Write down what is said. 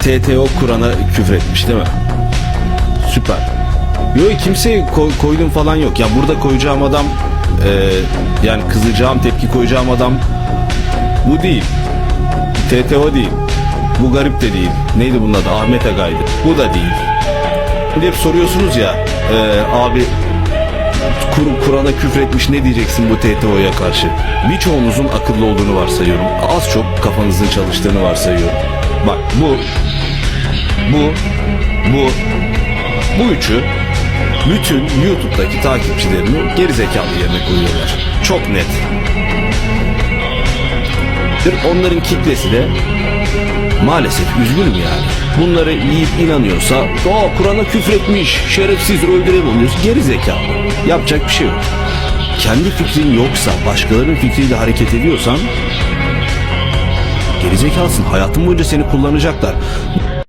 TTO Kur'an'a küfür etmiş değil mi? Süper. Yok kimseye koy, koydum falan yok. Ya burada koyacağım adam e, yani kızacağım tepki koyacağım adam bu değil. TTO değil. Bu garip de değil. Neydi bunun adı? Ahmet Agay'dı. Bu da değil. De hep soruyorsunuz ya e, abi Kur- Kur'an'a küfretmiş ne diyeceksin bu TTO'ya karşı? Birçoğunuzun akıllı olduğunu varsayıyorum. Az çok kafanızın çalıştığını varsayıyorum. Bak bu, bu, bu, bu üçü bütün YouTube'daki takipçilerini gerizekalı yerine koyuyorlar. Çok net. Onların kitlesi de maalesef üzgünüm yani. Bunları yiyip inanıyorsa o Kur'an'a küfretmiş, şerefsiz öldüremiyoruz. Geri zekalı. Yapacak bir şey yok. Kendi fikrin yoksa, başkalarının fikriyle hareket ediyorsan gerizekalısın. Hayatın boyunca seni kullanacaklar.